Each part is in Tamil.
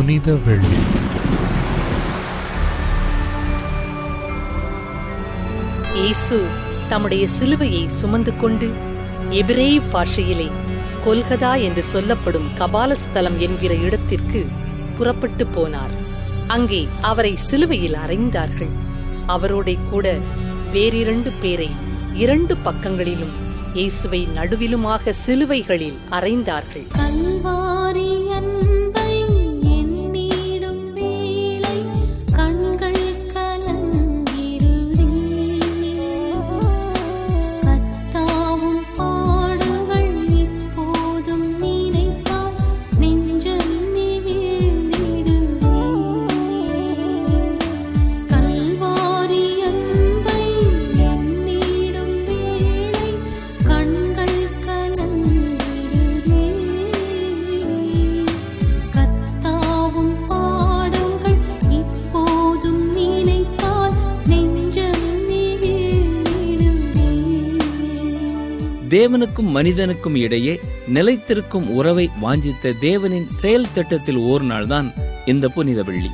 புனித வெள்ளி. இயேசு தம்முடைய சிலுவையை சுமந்து கொண்டு எபிரேய பாஷையிலே கொல்கதா என்று சொல்லப்படும் கபாலஸ்தலம் என்கிற இடத்திற்கு புறப்பட்டு போனார். அங்கே அவரை சிலுவையில் அறைந்தார்கள். அவரோட கூட வேறிரண்டு பேரை இரண்டு பக்கங்களிலும் இயேசுவை நடுவிலுமாக சிலுவைகளில் அறைந்தார்கள். தேவனுக்கும் மனிதனுக்கும் இடையே நிலைத்திருக்கும் உறவை வாஞ்சித்த தேவனின் செயல் திட்டத்தில் ஓர் நாள்தான் இந்த புனித வெள்ளி.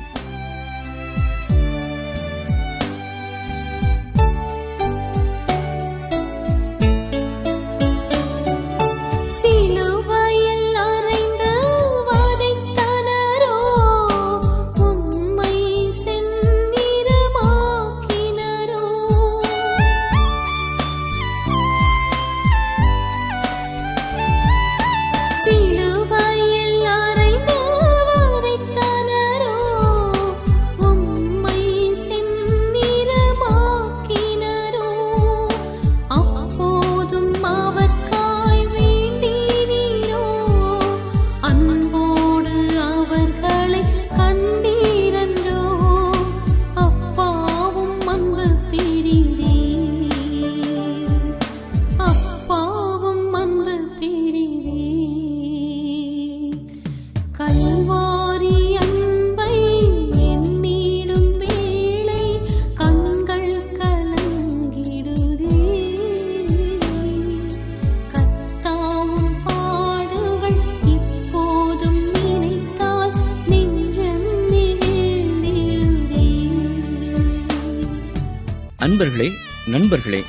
அன்பர்களே நண்பர்களே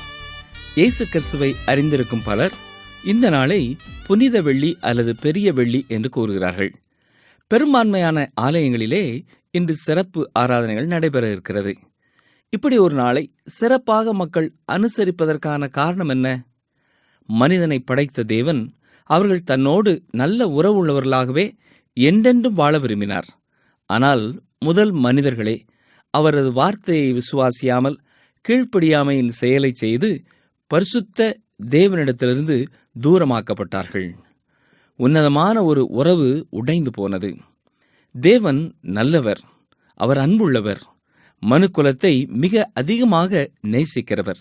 இயேசு கிறிஸ்துவை அறிந்திருக்கும் பலர் இந்த நாளை புனித வெள்ளி அல்லது பெரிய வெள்ளி என்று கூறுகிறார்கள். பெரும்பான்மையான ஆலயங்களிலே இன்று சிறப்பு ஆராதனைகள் நடைபெற இருக்கிறது. இப்படி ஒரு நாளை சிறப்பாக மக்கள் அனுசரிப்பதற்கான காரணம் என்ன? மனிதனை படைத்த தேவன் அவர்கள் தன்னோடு நல்ல உறவுள்ளவர்களாகவே என்றென்றும் வாழ விரும்பினார். ஆனால் முதல் மனிதர்களே அவரது வார்த்தையை விசுவாசியாமல் கீழ்ப்படியாமையின் செயலை செய்து பரிசுத்த தேவனிடத்திலிருந்து தூரமாக்கப்பட்டார்கள். உன்னதமான ஒரு உறவு உடைந்து போனது. தேவன் நல்லவர் அவர் அன்புள்ளவர் மனுக்குலத்தை மிக அதிகமாக நேசிக்கிறவர்.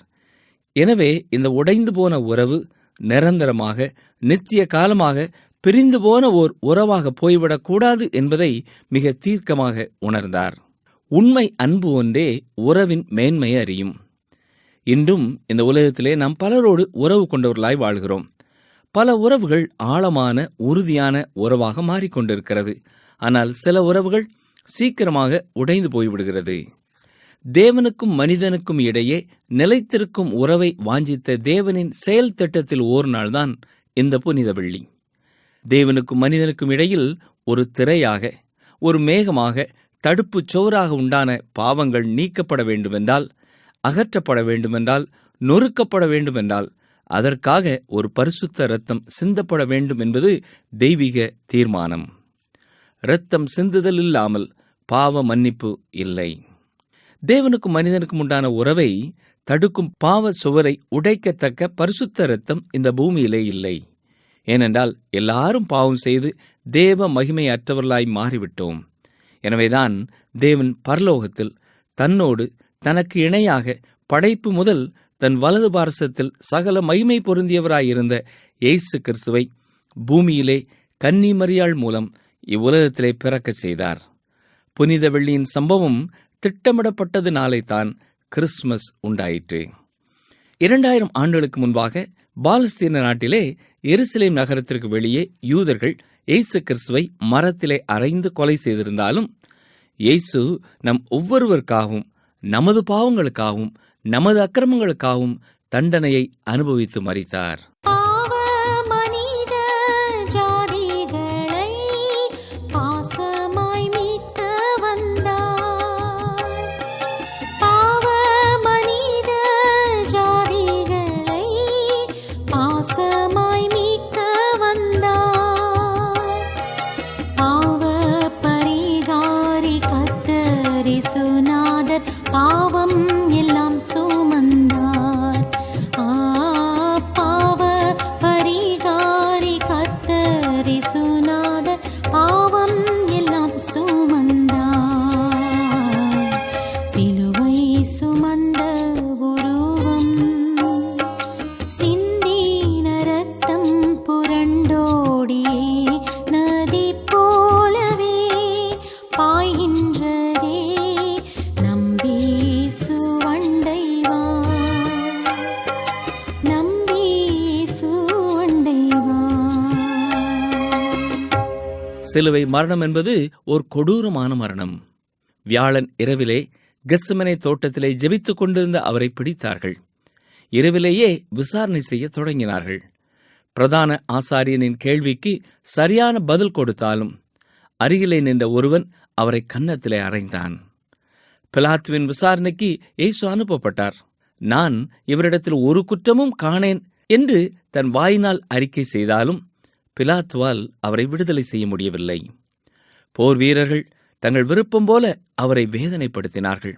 எனவே இந்த உடைந்து போன உறவு நிரந்தரமாக நித்திய காலமாக பிரிந்து போன ஓர் உறவாக போய்விடக்கூடாது என்பதை மிக தீர்க்கமாக உணர்ந்தார். உண்மை அன்பு ஒன்றே உறவின் மேன்மையை அறியும். இன்றும் இந்த உலகத்திலே நாம் பலரோடு உறவு கொண்டவர்களாய் வாழ்கிறோம். பல உறவுகள் ஆழமான உறுதியான உறவாக மாறிக்கொண்டிருக்கிறது. ஆனால் சில உறவுகள் சீக்கிரமாக உடைந்து போய்விடுகிறது. தேவனுக்கும் மனிதனுக்கும் இடையே நிலைத்திருக்கும் உறவை வாஞ்சித்த தேவனின் செயல் திட்டத்தில் ஓர் நாள்தான் இந்த புனித வெள்ளி. தேவனுக்கும் மனிதனுக்கும் இடையில் ஒரு திரையாக ஒரு மேகமாக தடுப்புச் சோறாக உண்டான பாவங்கள் நீக்கப்பட வேண்டுமென்றால் அகற்றப்பட வேண்டுமென்றால் நொறுக்கப்பட வேண்டுமென்றால் அதற்காக ஒரு பரிசுத்த இரத்தம் சிந்தப்பட வேண்டும் என்பது தெய்வீக தீர்மானம். இரத்தம் சிந்துதல் இல்லாமல் பாவ மன்னிப்பு இல்லை. தேவனுக்கும் மனிதனுக்கும் உண்டான உறவை தடுக்கும் பாவ சுவரை உடைக்கத்தக்க பரிசுத்த இரத்தம் இந்த பூமியிலே இல்லை. ஏனென்றால் எல்லாரும் பாவம் செய்து தேவ மகிமையற்றவர்களாய் மாறிவிட்டோம். எனவேதான் தேவன் பரலோகத்தில் தன்னோடு தனக்கு இணையாக படைப்பு முதல் தன் வலது பாரசத்தில் சகல மகிமை பொருந்தியவராயிருந்த எய்சு கிறிஸ்துவை பூமியிலே கன்னி மரியாள் மூலம் இவ்வுலகத்திலே பிறக்கச் செய்தார். புனித வெள்ளியின் சம்பவம் திட்டமிடப்பட்டதினாலே தான் கிறிஸ்துமஸ் உண்டாயிற்று. இரண்டாயிரம் ஆண்டுகளுக்கு முன்பாக பாலஸ்தீன நாட்டிலே எருசலேம் நகரத்திற்கு வெளியே யூதர்கள் எய்சு கிறிஸ்துவை மரத்திலே அறைந்து கொலை செய்திருந்தாலும் இயேசு நம் ஒவ்வொருவருக்காகவும் நமது பாவங்களுக்காகவும் நமது அக்கிரமங்களுக்காகவும் தண்டனையை அனுபவித்து மறித்தார் சிலுவை மரணம் என்பது ஒரு கொடூரமான மரணம். வியாழன் இரவிலே கெஸ்மனை தோட்டத்திலே ஜெபித்துக் கொண்டிருந்த அவரை பிடித்தார்கள். இரவிலேயே விசாரணை செய்ய தொடங்கினார்கள். பிரதான ஆசாரியனின் கேள்விக்கு சரியான பதில் கொடுத்தாலும் அருகிலே நின்ற ஒருவன் அவரை கன்னத்திலே அறைந்தான். பிலாத்துவின் விசாரணைக்கு இயேசு அனுப்பப்பட்டார். நான் இவரிடத்தில் ஒரு குற்றமும் காணேன் என்று தன் வாயினால் அறிக்கை செய்தாலும் பிலாத்துவால் அவரை விடுதலை செய்ய முடியவில்லை. போர் வீரர்கள் தங்கள் விருப்பம் போல அவரை வேதனைப்படுத்தினார்கள்.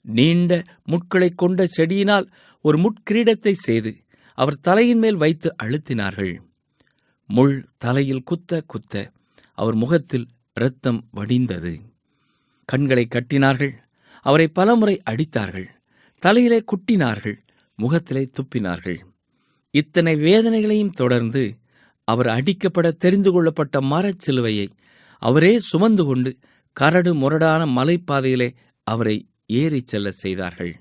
நீண்ட முட்களைக் கொண்ட செடியினால் ஒரு முட்கிரீடத்தை செய்து அவர் தலையின் மேல் வைத்து அழுத்தினார்கள். முள் தலையில் குத்த குத்த அவர் முகத்தில் இரத்தம் வடிந்தது. கண்களை கட்டினார்கள். அவரை பலமுறை அடித்தார்கள். தலையிலே குட்டினார்கள். முகத்திலே துப்பினார்கள். இத்தனை வேதனைகளையும் தொடர்ந்து அவர் அடிக்கப்பட தெரிந்து கொள்ளப்பட்ட மரச் சிலுவையை அவரே சுமந்து கொண்டு கரடு முரடான மலைப்பாதையிலே அவரை ஏறிச் செல்ல செய்தார்கள்.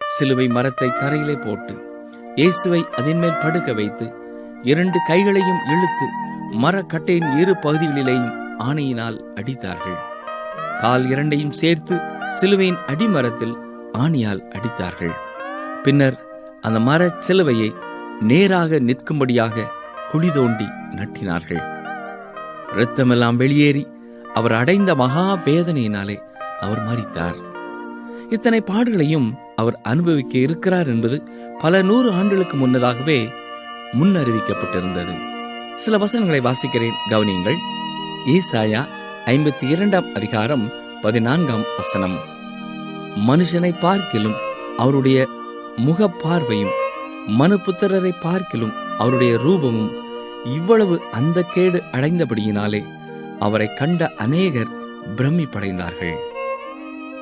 சிலுவை மரத்தை தரையிலே போட்டு இயேசுவை அதன்மேல் படுக்க வைத்து இரண்டு கைகளையும் இழுத்து மரக்கட்டையின் இரு பகுதிகளிலேயும் ஆணையினால் அடித்தார்கள். கால் இரண்டையும் சேர்த்து சிலுவையின் அடிமரத்தில் ஆணியால் அடித்தார்கள். பின்னர் அந்த மரச் சிலுவையை நேராக நிற்கும்படியாக குழி தோண்டி நட்டினார்கள். இரத்தமெல்லாம் வெளியேறி அவர் அடைந்த மகா வேதனையினாலே அவர் மறித்தார் இத்தனை பாடுகளையும் அவர் அனுபவிக்க இருக்கிறார் என்பது பல நூறு ஆண்டுகளுக்கு முன்னதாகவே முன்னறிவிக்கப்பட்டிருந்தது. சில வசனங்களை வாசிக்கிறேன் கவனியுங்கள். ஈசாயா ஐம்பத்தி இரண்டாம் அதிகாரம் பதினான்காம் வசனம். மனுஷனை பார்க்கிலும் அவருடைய முகப்பார்வையும் மனுபுத்திரரை பார்க்கிலும் அவருடைய ரூபமும் இவ்வளவு அந்த கேடு அடைந்தபடியினாலே அவரை கண்ட அநேகர் பிரமிப்படைந்தார்கள்.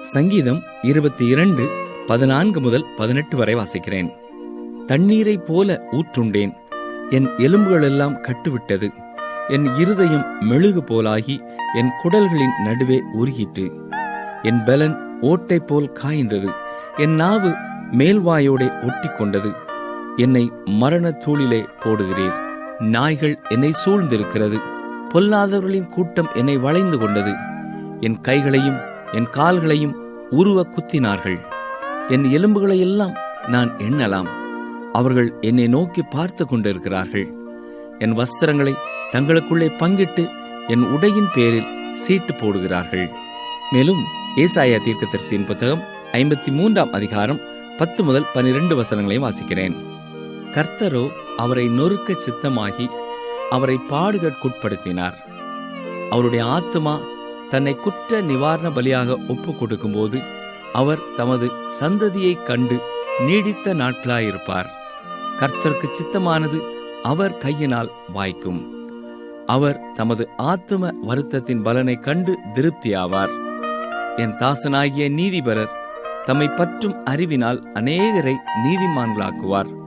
சங்கீதம் இருபத்தி இரண்டு பதினான்கு முதல் பதினெட்டு வரை வாசிக்கிறேன். தண்ணீரைப் போல ஊற்றுண்டேன். என் எலும்புகளெல்லாம் கட்டுவிட்டது. என் இருதயம் மெழுகு போலாகி என் குடல்களின் நடுவே உருகிற்று. என் பலன் ஓட்டை போல் காய்ந்தது. என் நாவு மேல்வாயோடே ஒட்டிக்கொண்டது. என்னை மரணத் தூளிலே போடுகிறீர். நாய்கள் என்னை சூழ்ந்திருக்கிறது. பொல்லாதவர்களின் கூட்டம் என்னை வளைந்து கொண்டது. என் கைகளையும் என் கால்களையும் உருவ குத்தினார்கள். என் எலும்புகளையெல்லாம் நான் எண்ணலாம். அவர்கள் என்னை நோக்கி பார்த்து கொண்டிருக்கிறார்கள். என் வஸ்திரங்களை தங்களுக்குள்ளே பங்கிட்டு என் உடையின் பேரில் சீட்டு போடுகிறார்கள். மேலும் ஏசாயா தீர்க்கதரிசியின் புத்தகம் ஐம்பத்தி மூன்றாம் அதிகாரம் பத்து முதல் பனிரெண்டு வசனங்களையும் வாசிக்கிறேன். கர்த்தரோ அவரை நொறுக்க சித்தமாகி அவரை பாடுகட்குட்படுத்தினார். அவருடைய ஆத்மா தன்னை குற்ற நிவாரண பலியாக ஒப்பு கொடுக்கும்போது அவர் தமது சந்ததியைக் கண்டு நீடித்த நாட்களாயிருப்பார். கர்த்தருக்கு சித்தமானது அவர் கையினால் வாய்க்கும். அவர் தமது ஆத்தும வருத்தத்தின் பலனை கண்டு திருப்தியாவார். என் தாசனாகிய நீதிபரர் தம்மை பற்றும் அறிவினால் அநேகரை நீதிமான்களாக்குவார்.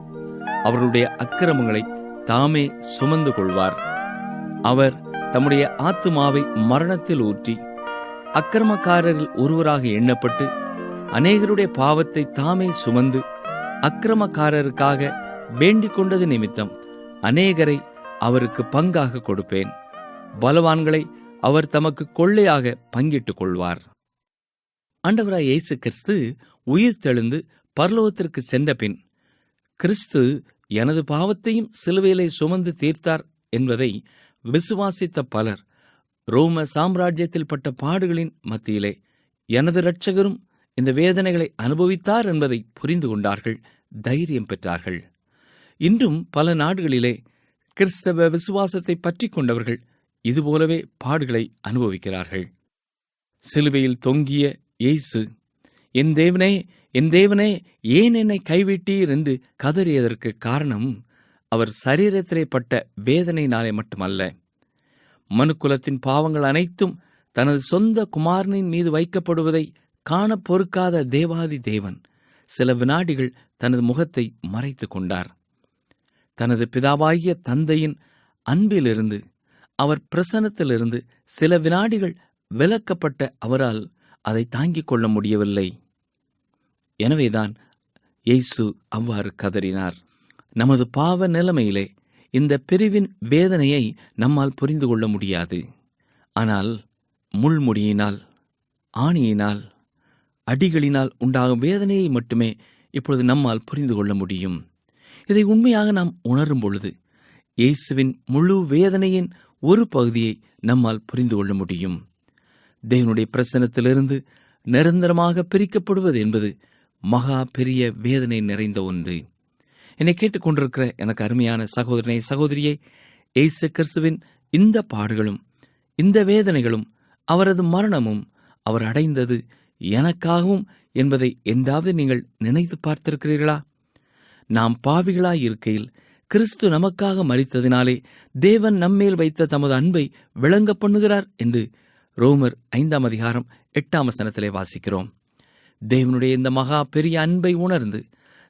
அவர்களுடைய அக்கிரமங்களை தாமே சுமந்து கொள்வார். அவர் தம்முடைய ஆத்துமாவை மரணத்தில் ஊற்றி அக்கிரமக்காரரில் ஒருவராக எண்ணப்பட்டு அநேகருடைய பாவத்தை தாமே சுமந்து அக்கிரமக்காரருக்காக வேண்டிக் கொண்டது நிமித்தம் அநேகரை அவருக்கு பங்காக கொடுப்பேன். பலவான்களை அவர் தமக்கு கொள்ளையாக பங்கிட்டுக் கொள்வார். ஆண்டவராய் இயேசு கிறிஸ்து உயிர் தெழுந்து பரலோகத்திற்கு சென்ற பின் கிறிஸ்து எனது பாவத்தையும் சிலுவையிலே சுமந்து தீர்த்தார் என்பதை விசுவாசித்த பலர் ரோம சாம்ராஜ்யத்தில் பட்ட பாடுகளின் மத்தியிலே எனது இரட்சகரும் இந்த வேதனைகளை அனுபவித்தார் என்பதை புரிந்து கொண்டார்கள் தைரியம் பெற்றார்கள். இன்றும் பல நாடுகளிலே கிறிஸ்தவ விசுவாசத்தை பற்றி கொண்டவர்கள் இதுபோலவே பாடுகளை அனுபவிக்கிறார்கள். சிலுவையில் தொங்கிய இயேசு என் தேவனே என் தேவனே ஏன் என்னை கைவிட்டீர் என்று கதறியதற்கு காரணம் அவர் சரீரத்திலே பட்ட வேதனையினாலே மட்டுமல்ல. மனுக்குலத்தின் பாவங்கள் அனைத்தும் தனது சொந்த குமாரனின் மீது வைக்கப்படுவதை காண பொறுக்காத தேவாதி தேவன் சில வினாடிகள் தனது முகத்தை மறைத்துக் கொண்டார். தனது பிதாவாகிய தந்தையின் அன்பிலிருந்து அவர் பிரசனத்திலிருந்து சில வினாடிகள் விலக்கப்பட்ட அவரால் அதை தாங்கிக் கொள்ள முடியவில்லை. எனவேதான் எய்சு அவ்வாறு கதறினார். நமது பாவ நிலைமையிலே இந்த பிரிவின் வேதனையை நம்மால் புரிந்து கொள்ள முடியாது. ஆனால் முள்முடியினால் ஆணியினால் அடிகளினால் உண்டாகும் வேதனையை மட்டுமே இப்பொழுது நம்மால் புரிந்து கொள்ள முடியும். இதை உண்மையாக நாம் உணரும் பொழுது இயேசுவின் முழு வேதனையின் ஒரு பகுதியை நம்மால் புரிந்து கொள்ள முடியும். தேவனுடைய பிரசனத்திலிருந்து நிரந்தரமாக பிரிக்கப்படுவது என்பது மகா பெரிய வேதனை நிறைந்த ஒன்று. என்னை கேட்டுக்கொண்டிருக்கிற எனக்கு அருமையான சகோதரனை சகோதரியே இயேசு கிறிஸ்துவின் இந்த பாடுகளும் இந்த வேதனைகளும் அவரது மரணமும் அவர் அடைந்தது எனக்காகவும் என்பதை எந்தாவது நீங்கள் நினைத்து பார்த்திருக்கிறீர்களா? நாம் பாவிகளாய் இருக்கையில் கிறிஸ்து நமக்காக மறித்ததினாலே தேவன் நம்மேல் வைத்த தமது அன்பை விளங்க பண்ணுகிறார் என்று ரோமர் ஐந்தாம் அதிகாரம் எட்டாம் வசனத்திலே வாசிக்கிறோம். தேவனுடைய இந்த மகா பெரிய அன்பை உணர்ந்து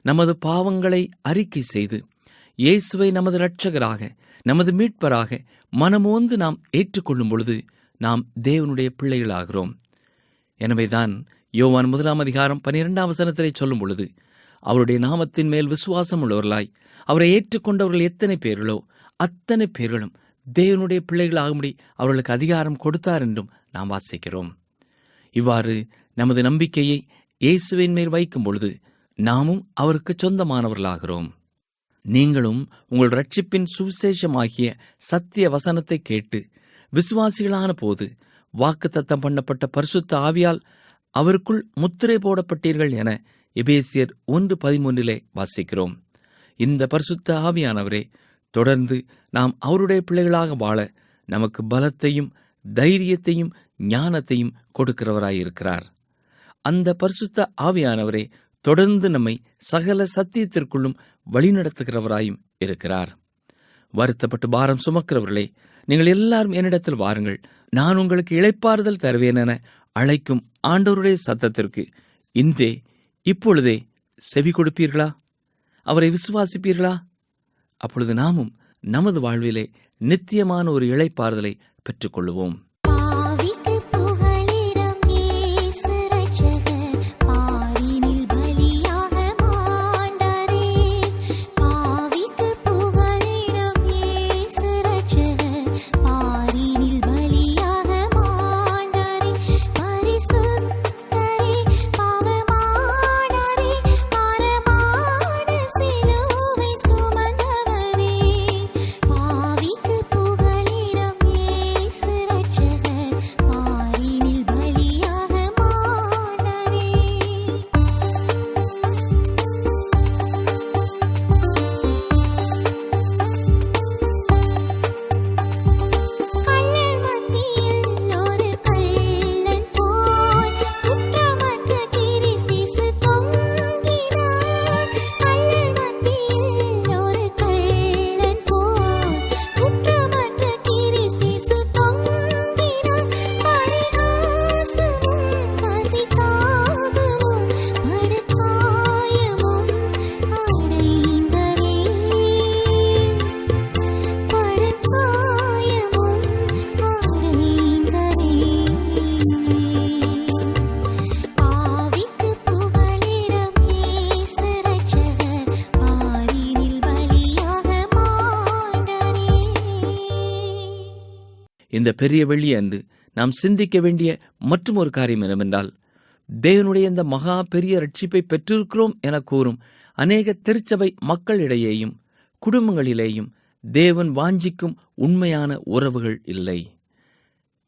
நமது பாவங்களை அறிக்கை செய்து இயேசுவை நமது இரட்சகராக நமது மீட்பராக மனமோந்து நாம் ஏற்றுக்கொள்ளும் பொழுது நாம் தேவனுடைய பிள்ளைகளாகிறோம். எனவேதான் யோவான் முதலாம் அதிகாரம் பனிரெண்டாம் வசனத்திலே சொல்லும் பொழுது அவருடைய நாமத்தின் மேல் விசுவாசம் உள்ளவர்களாய் அவரை ஏற்றுக்கொண்டவர்கள் எத்தனை பேர்களோ அத்தனை பேர்களும் தேவனுடைய பிள்ளைகளாகும்படி அவர்களுக்கு அதிகாரம் கொடுத்தார் என்றும் நாம் வாசிக்கிறோம். இவ்வாறு நமது நம்பிக்கையை இயேசுவின் மேல் வைக்கும் பொழுது நாமும் அவருக்கு சொந்தமானவர்களாகிறோம். நீங்களும் உங்கள் ரட்சிப்பின் சுவிசேஷமாகிய சத்திய வசனத்தை கேட்டு விசுவாசிகளான போது வாக்குத்தத்தம் பண்ணப்பட்ட பரிசுத்த ஆவியால் அவருக்குள் முத்திரை போடப்பட்டீர்கள் என எபேசியர் ஒன்று பதிமூன்றிலே வாசிக்கிறோம். இந்த பரிசுத்த ஆவியானவரே தொடர்ந்து நாம் அவருடைய பிள்ளைகளாக வாழ நமக்கு பலத்தையும் தைரியத்தையும் ஞானத்தையும் கொடுக்கிறவராயிருக்கிறார். அந்த பரிசுத்த ஆவியானவரே தொடர்ந்து நம்மை சகல சத்தியத்திற்குள்ளும் வழிநடத்துகிறவராயும் இருக்கிறார். வருத்தப்பட்டு பாரம் சுமக்கிறவர்களே நீங்கள் எல்லாரும் என்னிடத்தில் வாருங்கள். நான் உங்களுக்கு இளைப்பாறுதல் தருவேன் என அழைக்கும் ஆண்டவருடைய சத்தத்திற்கு இன்றே இப்பொழுதே செவி கொடுப்பீர்களா? அவரை விசுவாசிப்பீர்களா? அப்பொழுது நாமும் நமது வாழ்விலே நித்தியமான ஒரு இழைப்பாறுதலை பெற்றுக்கொள்வோம் இந்த பெரிய வெள்ளி அன்று நாம் சிந்திக்க வேண்டிய மற்றும் ஒரு காரியம் என்னவென்றால் தேவனுடைய இந்த மகா பெரிய ரட்சிப்பை பெற்றிருக்கிறோம் என கூறும் அநேக திருச்சபை மக்களிடையேயும் குடும்பங்களிலேயும் தேவன் வாஞ்சிக்கும் உண்மையான உறவுகள் இல்லை.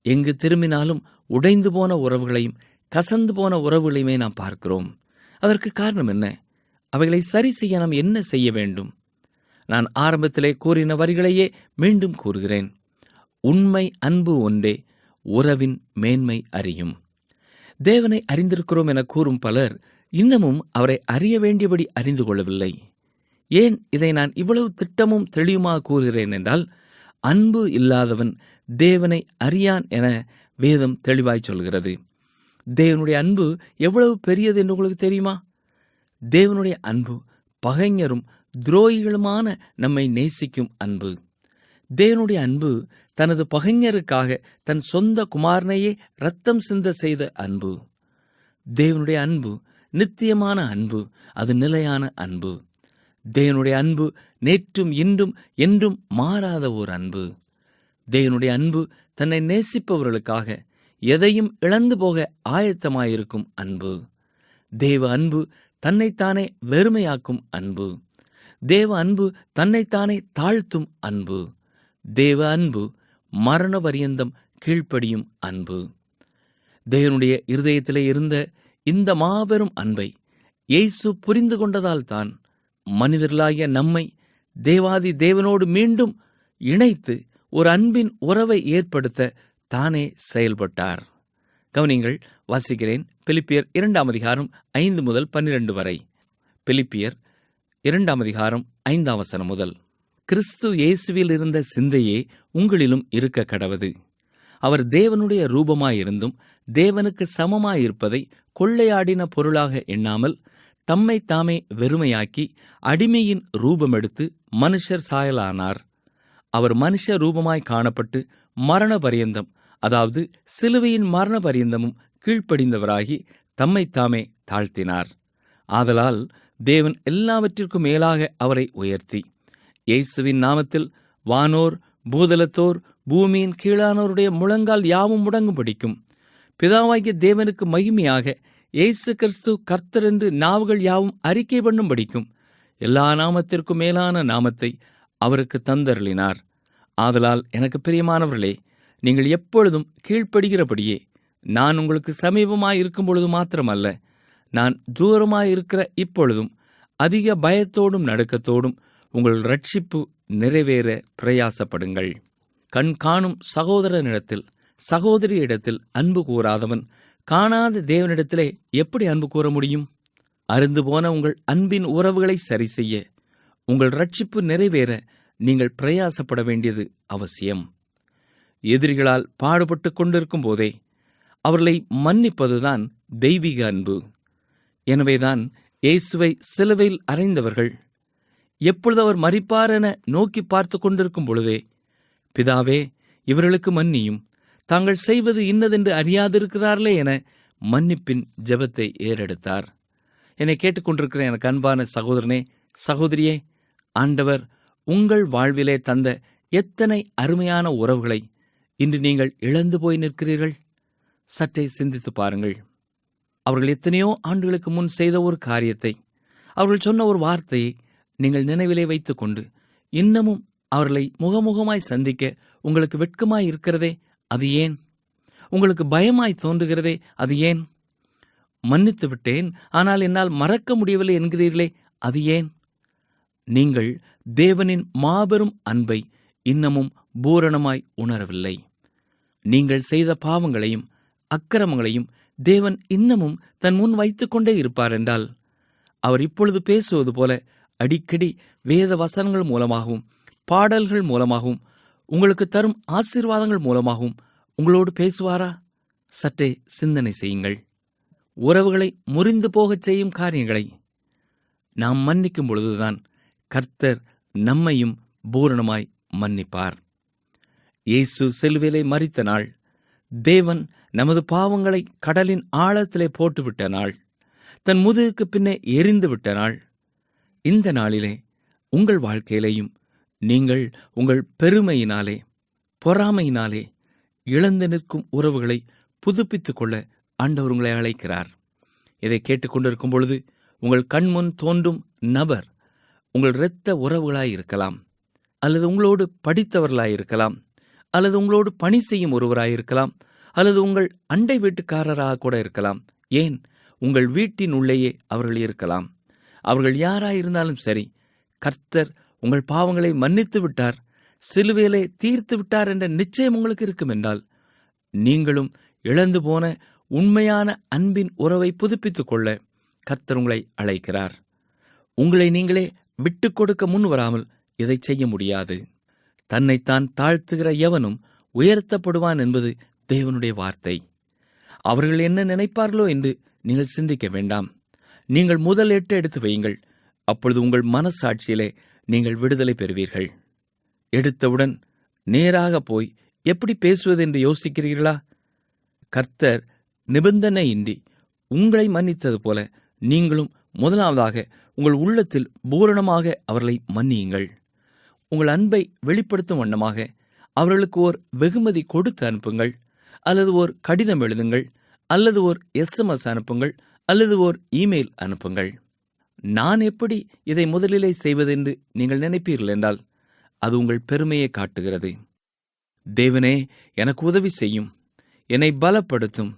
எங்கு திரும்பினாலும் உடைந்து போன உறவுகளையும் கசந்து போன உறவுகளையுமே நாம் பார்க்கிறோம். அதற்கு காரணம் என்ன? அவைகளை சரி செய்ய நாம் என்ன செய்ய வேண்டும்? நான் ஆரம்பத்திலே கூறின வரிகளையே மீண்டும் கூறுகிறேன். உண்மை அன்பு ஒன்றே உறவின் மேன்மை அறியும். தேவனை அறிந்திருக்கிறோம் என கூறும் பலர் இன்னமும் அவரை அறிய வேண்டியபடி அறிந்து கொள்ளவில்லை. ஏன் இதை நான் இவ்வளவு திட்டமும் தெளிவுமாக கூறுகிறேன் என்றால் அன்பு இல்லாதவன் தேவனை அறியான் என வேதம் தெளிவாய் சொல்கிறது. தேவனுடைய அன்பு எவ்வளவு பெரியது என்று உங்களுக்கு தெரியுமா? தேவனுடைய அன்பு பகைஞரும் துரோகிகளுமான நம்மை நேசிக்கும் அன்பு. தேவனுடைய அன்பு தனது பகைஞருக்காக தன் சொந்த குமாரனையே ரத்தம் சிந்த செய்த அன்பு. தேவனுடைய அன்பு நித்தியமான அன்பு அது நிலையான அன்பு. தேவனுடைய அன்பு நேற்றும் இன்றும் என்றும் மாறாத ஒரு அன்பு. தேவனுடைய அன்பு தன்னை நேசிப்பவர்களுக்காக எதையும் இழந்து போக ஆயத்தமாயிருக்கும் அன்பு. தேவ அன்பு தன்னைத்தானே வெறுமையாக்கும் அன்பு. தேவ அன்பு தன்னைத்தானே தாழ்த்தும் அன்பு. தேவ அன்பு மரண பரியந்தம் கீழ்ப்படியும் அன்பு. தேவனுடைய இருதயத்திலே இருந்த இந்த மாபெரும் அன்பை இயேசு புரிந்து கொண்டதால் தான் மனிதர்களாகிய நம்மை தேவாதி தேவனோடு மீண்டும் இணைத்து ஒரு அன்பின் உறவை ஏற்படுத்த தானே செயல்பட்டார். கவனிங்கள் வாசிக்கிறேன். பிலிப்பியர் இரண்டாம் அதிகாரம் ஐந்து முதல் பன்னிரண்டு வரை. பிலிப்பியர் இரண்டாம் அதிகாரம் ஐந்தாம் வசனம் முதல். கிறிஸ்து இயேசுவில் இருந்த சிந்தையே உங்களிலும் இருக்க கடவது அவர் தேவனுடைய ரூபமாயிருந்தும் தேவனுக்கு சமமாயிருப்பதை கொள்ளையாடின பொருளாக எண்ணாமல் தம்மை தாமே வெறுமையாக்கி அடிமையின் ரூபமெடுத்து மனுஷர் சாயலானார். அவர் மனுஷ ரூபமாய் காணப்பட்டு மரண பரியந்தம் அதாவது சிலுவையின் மரண பரியந்தமும் கீழ்ப்படிந்தவராகி தம்மை தாமே தாழ்த்தினார். ஆதலால் தேவன் எல்லாவற்றிற்கும் மேலாக அவரை உயர்த்தி. இயேசுவின் நாமத்தில் வானோர் பூதலத்தோர் பூமியின் கீழானோருடைய முழங்கால் யாவும் முடங்கும் படிக்கும் பிதாவாகிய தேவனுக்கு மகிமையாக இயேசு கிறிஸ்து கர்த்தர் என்று நாவுகள் யாவும் அறிக்கை பண்ணும் படிக்கும் எல்லா நாமத்திற்கும் மேலான நாமத்தை அவருக்கு தந்தருளினார். ஆதலால் எனக்கு பிரியமானவர்களே நீங்கள் எப்பொழுதும் கீழ்ப்படுகிறபடியே நான் உங்களுக்கு சமீபமாய் இருக்கும் பொழுது மாத்திரமல்ல நான் தூரமாய் இருக்கிற இப்பொழுதும் அதிக பயத்தோடும் நடுக்கத்தோடும் உங்கள் ரட்சிப்பு நிறைவேற பிரயாசப்படுங்கள். கண் காணும் சகோதரனிடத்தில் சகோதரியிடத்தில் அன்பு கூறாதவன் காணாத தேவனிடத்திலே எப்படி அன்பு கூற முடியும்? அருந்து போன உங்கள் அன்பின் உறவுகளை சரி செய்ய உங்கள் ரட்சிப்பு நிறைவேற நீங்கள் பிரயாசப்பட வேண்டியது அவசியம். எதிரிகளால் பாடுபட்டு கொண்டிருக்கும் போதே அவர்களை மன்னிப்பதுதான் தெய்வீக அன்பு. எனவேதான் இயேசுவை சிலுவையில் அறைந்தவர்கள் எப்பொழுது அவர் மறிப்பார் என நோக்கி பார்த்து கொண்டிருக்கும் பொழுதே பிதாவே இவர்களுக்கு மன்னியும். தாங்கள் செய்வது இன்னதென்று அறியாதிருக்கிறார்களே என மன்னிப்பின் ஜெபத்தை ஏறெடுத்தார். என்னை கேட்டுக்கொண்டிருக்கிற எனக்கு அன்பான சகோதரனே சகோதரியே ஆண்டவர் உங்கள் வாழ்விலே தந்த எத்தனை அருமையான உறவுகளை இன்று நீங்கள் இழந்து போய் நிற்கிறீர்கள்? சற்றே சிந்தித்து பாருங்கள். அவர்கள் எத்தனையோ ஆண்டுகளுக்கு முன் செய்த ஒரு காரியத்தை அவர்கள் சொன்ன ஒரு வார்த்தையை நீங்கள் நினைவிலே வைத்துக்கொண்டு இன்னமும் அவர்களை முகமுகமாய் சந்திக்க உங்களுக்கு வெட்கமாய் இருக்கிறதே அது ஏன்? உங்களுக்கு பயமாய் தோன்றுகிறதே அது ஏன்? மன்னித்து விட்டேன் ஆனால் என்னால் மறக்க முடியவில்லை என்கிறீர்களே அது ஏன்? நீங்கள் தேவனின் மாபெரும் அன்பை இன்னமும் பூரணமாய் உணரவில்லை. நீங்கள் செய்த பாவங்களையும் அக்கிரமங்களையும் தேவன் இன்னமும் தன் முன் வைத்துக்கொண்டே இருப்பார் என்றால் அவர் இப்பொழுது பேசுவது போல அடிக்கடி வேத வசனங்கள் மூலமாகவும் பாடல்கள் மூலமாகவும் உங்களுக்கு தரும் ஆசீர்வாதங்கள் மூலமாகவும் உங்களோடு பேசுவாரா? சற்றே சிந்தனை செய்யுங்கள். உறவுகளை முறிந்து போகச் செய்யும் காரியங்களை நாம் மன்னிக்கும் பொழுதுதான் கர்த்தர் நம்மையும் பூரணமாய் மன்னிப்பார். இயேசு செல்விலை மறித்த நாள் தேவன் நமது பாவங்களை கடலின் ஆழத்திலே போட்டுவிட்ட நாள் தன் முதுகுக்கு பின்னே எரிந்து விட்ட நாள் இந்த நாளிலே உங்கள் வாழ்க்கையிலேயும் நீங்கள் உங்கள் பெருமையினாலே பொறாமையினாலே இழந்து நிற்கும் உறவுகளை புதுப்பித்துக் கொள்ள ஆண்டவர் உங்களை அழைக்கிறார். இதை கேட்டுக்கொண்டிருக்கும் பொழுது உங்கள் கண்முன் தோன்றும் நபர் உங்கள் இரத்த உறவுகளாய் இருக்கலாம் அல்லது உங்களோடு படித்தவர்களாய் இருக்கலாம் அல்லது உங்களோடு பணி செய்யும் ஒருவராய் இருக்கலாம் அல்லது உங்கள் அண்டை வீட்டுக்காரராக கூட இருக்கலாம். ஏன்? உங்கள் வீட்டின் உள்ளேயே அவர்கள் இருக்கலாம். அவர்கள் யாராயிருந்தாலும் சரி கர்த்தர் உங்கள் பாவங்களை மன்னித்து விட்டார் சிலுவையிலே தீர்த்து விட்டார் என்ற நிச்சயம் உங்களுக்கு இருக்கும் என்றால் நீங்களும் இழந்து போன உண்மையான அன்பின் உறவை புதுப்பித்துக் கொள்ள கர்த்தர் உங்களை அழைக்கிறார். உங்களை நீங்களே விட்டுக் கொடுக்க முன் வராமல் இதை செய்ய முடியாது. தன்னைத்தான் தாழ்த்துகிற எவனும் உயர்த்தப்படுவான் என்பது தேவனுடைய வார்த்தை. அவர்கள் என்ன நினைப்பார்களோ என்று நீங்கள் சிந்திக்க வேண்டாம். நீங்கள் முதல் எட்டு எடுத்து வையுங்கள். அப்பொழுது உங்கள் மனசாட்சியிலே நீங்கள் விடுதலை பெறுவீர்கள். எடுத்தவுடன் நேராக போய் எப்படி பேசுவது என்று யோசிக்கிறீர்களா? கர்த்தர் நிபந்தனையின்றி உங்களை மன்னித்தது போல நீங்களும் முதலாவதாக உங்கள் உள்ளத்தில் பூரணமாக அவர்களை மன்னியுங்கள். உங்கள் அன்பை வெளிப்படுத்தும் வண்ணமாக அவர்களுக்கு ஓர் வெகுமதி கொடுத்து அனுப்புங்கள். அல்லது ஓர் கடிதம் எழுதுங்கள். அல்லது ஓர் எஸ்எம்எஸ் அனுப்புங்கள். அல்லது ஓர் இமெயில் அனுப்புங்கள். நான் எப்படி இதை முதலிலே செய்வதென்று நீங்கள் நினைப்பீர்கள் என்றால் அது உங்கள் பெருமையை காட்டுகிறது. தேவனே எனக்கு உதவி செய்யும். என்னை பலப்படுத்தும்.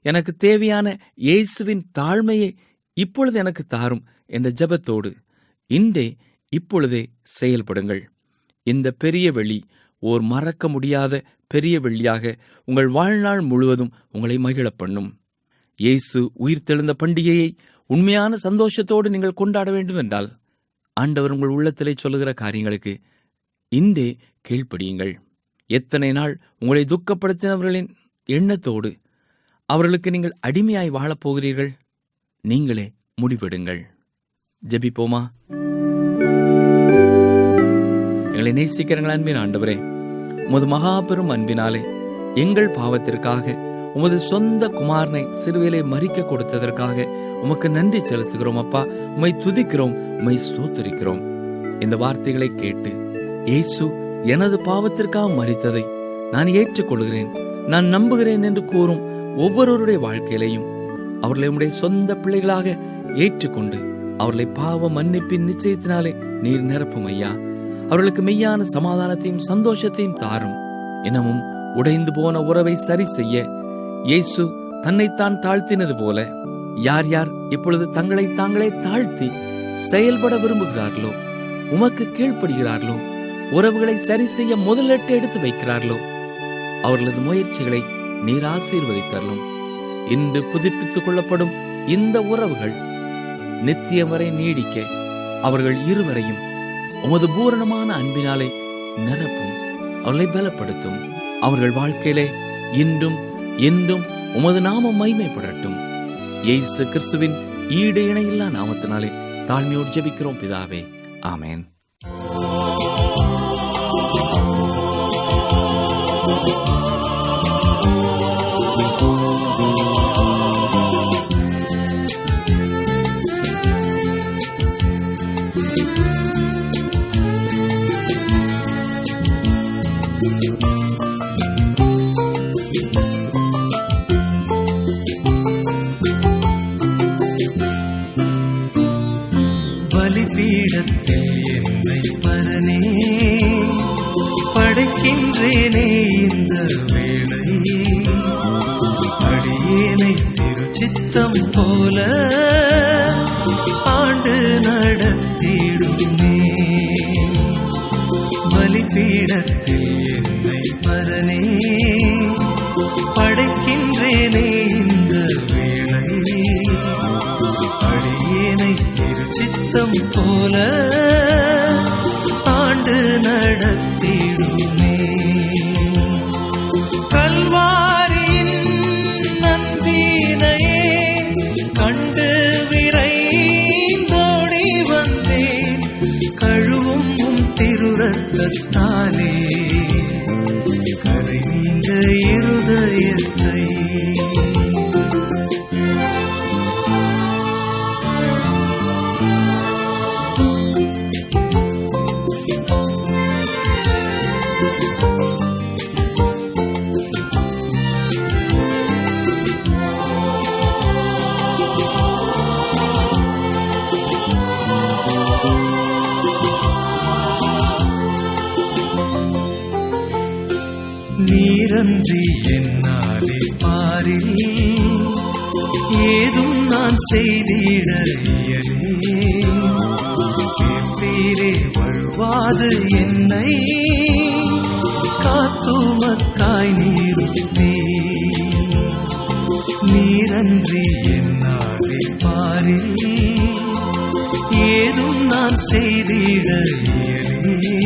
எனக்கு தேவையான இயேசுவின் தாழ்மையை இப்பொழுது எனக்கு தாரும் என்ற ஜெபத்தோடு இன்றே இப்பொழுதே செயல்படுங்கள். இந்த பெரிய வெளி ஓர் மறக்க முடியாத பெரிய வெள்ளியாக உங்கள் வாழ்நாள் முழுவதும் உங்களை மகிழப் பண்ணும். இயேசு உயிர்த்தெழுந்த பண்டிகையை உண்மையான சந்தோஷத்தோடு நீங்கள் கொண்டாட வேண்டும் என்றால் ஆண்டவர் உங்கள் உள்ளத்திலே சொல்லுகிற காரியங்களுக்கு இன்றே கீழ்ப்படியுங்கள். எத்தனை நாள் உங்களை துக்கப்படுத்தினவர்களின் எண்ணத்தோடு அவர்களுக்கு நீங்கள் அடிமையாய் வாழப் போகிறீர்கள் நீங்களே முடிவெடுங்கள். ஜெபிப்போமா? எங்களை நேசிக்கிறங்கள் அன்பின் ஆண்டவரே உமது மகா பெரும் அன்பினாலே எங்கள் பாவத்திற்காக உமது சொந்த குமாரனை சிறுவிலை மறிக்க கொடுத்ததற்காக உமக்கு நன்றி செலுத்துகிறோம் அப்பா. உமை துதிக்கிறோம் உமை ஸ்தோத்தரிக்கிறோம். இந்த வார்த்தைகளை கேட்டு இயேசு எனது பாவத்திற்காக மறித்ததை நான் ஏற்றுக்கொள்கிறேன். நான் நம்புகிறேன் என்று கூறும் ஒவ்வொருவருடைய வாழ்க்கையிலையும் அவர்களை உடைய சொந்த பிள்ளைகளாக ஏற்றுக்கொண்டு அவர்களை பாவ மன்னிப்பின் நிச்சயத்தினாலே நீர் நிரப்பும் ஐயா. அவர்களுக்கு மெய்யான சமாதானத்தையும் சந்தோஷத்தையும் தாரும். இன்னமும் உடைந்து போன உறவை சரி செய்ய இயேசு தன்னைத்தான் தாழ்த்தினது போல யார் யார் இப்பொழுது தங்களை தாங்களே தாழ்த்தி செயல்பட விரும்புகிறார்களோ உமக்கு கீழ்ப்படுகிறார்களோ உறவுகளை சரி செய்ய முதலெட்டு எடுத்து வைக்கிறார்களோ அவர்களது முயற்சிகளை நீர் ஆசீர்வதித்தரலும். இன்று புதுப்பித்துக் கொள்ளப்படும் இந்த உறவுகள் நித்தியம் வரை நீடிக்க அவர்கள் இருவரையும் உமது பூரணமான அன்பினாலே நிரப்பும் அவர்களை பலப்படுத்தும். அவர்கள் வாழ்க்கையிலே இன்றும் என்றும் உமது நாமம் மைமைப்படட்டும் இயேசு கிறிஸ்துவின் ஈடு இணையில்லா நாமத்தினாலே தாழ்மையோடு ஜெபிக்கிறோம் பிதாவே. ஆமேன். செய்திட இயலே வழுவாது என்னை காத்துமக்காய் நீருமே. நீரன்றி என்னாலே பாரில் ஏதும் நான் செய்திட சேர்த்தீரே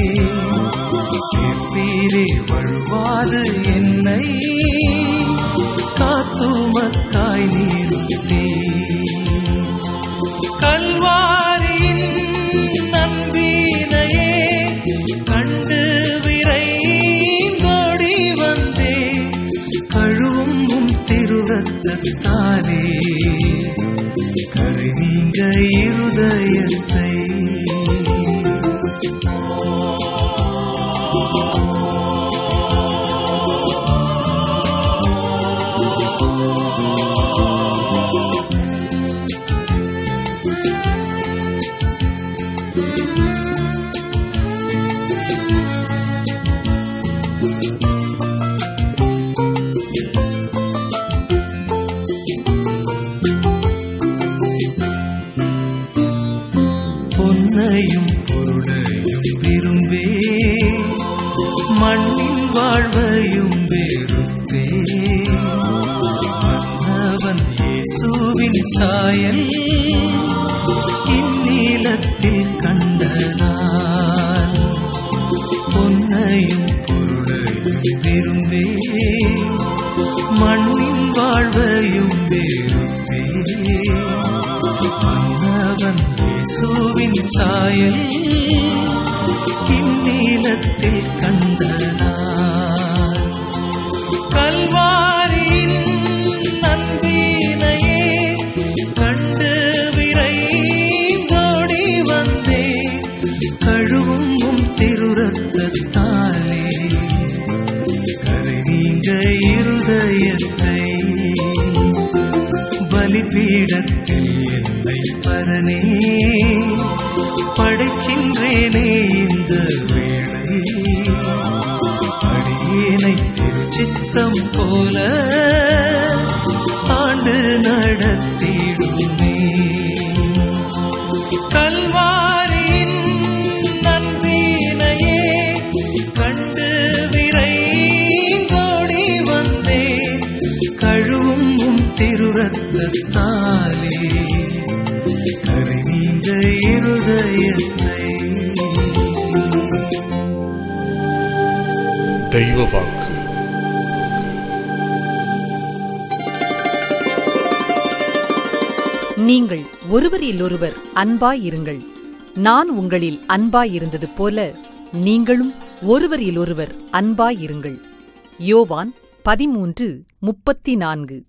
சேர்ப்பீரே வழுவாது என்னை. காத்துமக்காய் நீர் படைக்கின்றேனே இந்த வேளை அடியேனை திருச்சித்தம் போல ஆண்டு நடத்திடுமே. கல்வாரியின் நன்பினையே கண்டு விரைந்தோடி வந்தே கழுவும் இருதயத்தை. தெய்வ வாக்கு. நீங்கள் ஒருவரிலொருவர் அன்பாயிருங்கள். நான் உங்களில் அன்பாயிருந்தது போல நீங்களும் ஒருவரிலொருவர் அன்பாயிருங்கள். யோவான் பதிமூன்று முப்பத்தி நான்கு